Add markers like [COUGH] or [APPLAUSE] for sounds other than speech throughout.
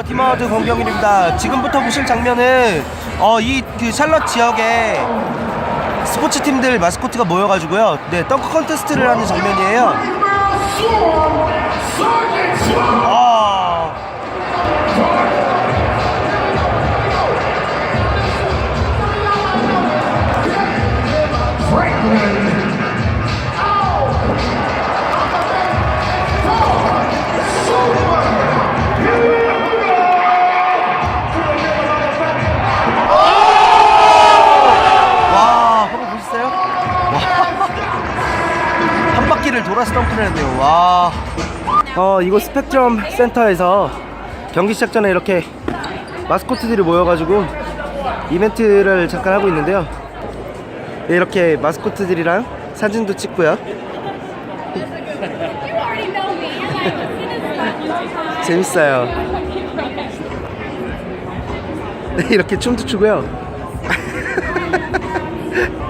안녕하세요 팀워드 권경일입니다. 지금부터 보실 장면은 어, 이그 샬럿 지역에 스포츠 팀들 마스코트가 모여가지고요. 네 덩크 컨테스트를 하는 장면이에요. 아, 한 바퀴를 돌아서 덩크를 했네요. 와. 어, 이곳 스펙트럼 센터에서 경기 시작 전에 이렇게 마스코트들이 모여가지고 이벤트를 잠깐 하고 있는데요. 네, 이렇게 마스코트들이랑 사진도 찍고요. [LAUGHS] 재밌어요. 네, [LAUGHS] 이렇게 춤도 추고요 [LAUGHS]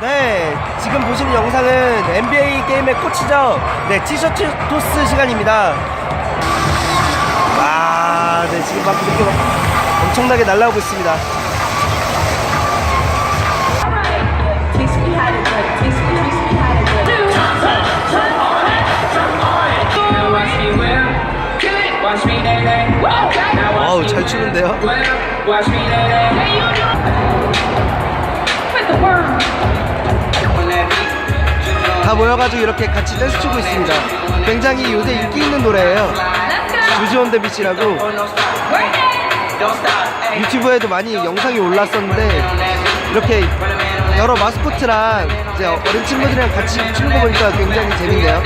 네, 지금 보시는 영상은 NBA 게임의 코치죠. 네, 티셔츠 토스 시간입니다. 와, 네, 지금 막 이렇게 막 엄청나게 날라오고 있습니다. 잘 추는데요? 다 모여가지고 이렇게 같이 댄스 추고 있습니다. 굉장히 요새 인기 있는 노래예요. 주지 온 더 비치라고 유튜브에도 많이 영상이 올랐었는데 이렇게 여러 마스코트랑 이제 어린 친구들이랑 같이 추는 거 보니까 굉장히 재밌네요.